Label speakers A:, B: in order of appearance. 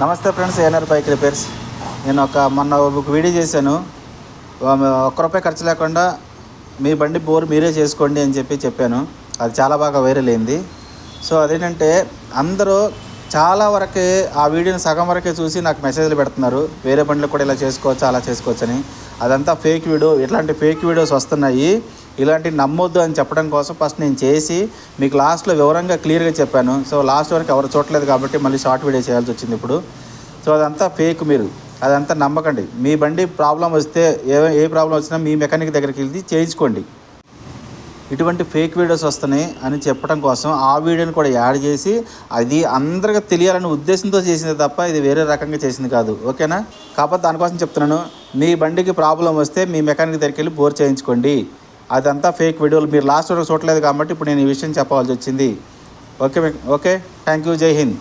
A: నమస్తే friends ANR bike repairs. నేను ఒక మొన్న ఒక వీడియో చేశాను. ఒక్క రూపాయి ఖర్చు లేకుండా మీ బండి బోర్ మీరే చేసుకోండి అని చెప్పి చెప్పాను. అది చాలా బాగా వైరల్ అయింది. సో అదేంటంటే అందరూ చాలా వరకే ఆ వీడియోని సగం వరకే చూసి నాకు మెసేజ్లు పెడుతున్నారు. వేరే బండ్లు కూడా ఇలా చేసుకోవచ్చు అలా చేసుకోవచ్చు అని అదంతా ఫేక్ వీడియో ఇట్లాంటి ఫేక్ వీడియోస్ వస్తున్నాయి. ఇలాంటివి నమ్మొద్దు అని చెప్పడం కోసం ఫస్ట్ నేను చేసి మీకు లాస్ట్లో వివరంగా క్లియర్గా చెప్పాను. సో లాస్ట్ వరకు ఎవరు చూడలేదు కాబట్టి మళ్ళీ షార్ట్ వీడియో చేయాల్సి వచ్చింది ఇప్పుడు. సో అదంతా ఫేక్ మీరు. అదంతా నమ్మకండి. మీ బండి ప్రాబ్లం వస్తే ఏ ఏ ప్రాబ్లం వచ్చినా మీ మెకానిక్ దగ్గరికి వెళ్ళి చేయించుకోండి. ఇటువంటి ఫేక్ వీడియోస్ వస్తున్నాయి అని చెప్పడం కోసం ఆ వీడియోని కూడా యాడ్ చేసి అది అందరికీ తెలియాలనే ఉద్దేశంతో చేసింది తప్ప ఇది వేరే రకంగా చేసింది కాదు. ఓకేనా? కాకపోతే దానికోసం చెప్తున్నాను. మీ బండికి ప్రాబ్లం వస్తే మీ మెకానిక్ దగ్గరికి వెళ్ళి బోర్ చేయించుకోండి. అదంతా ఫేక్ వీడియోలు. మీరు లాస్ట్ వరకు చూడలేదు కాబట్టి ఇప్పుడు నేను ఈ విషయం చెప్పవలసి వచ్చింది. Okay okay? థ్యాంక్ యూ జై హింద్.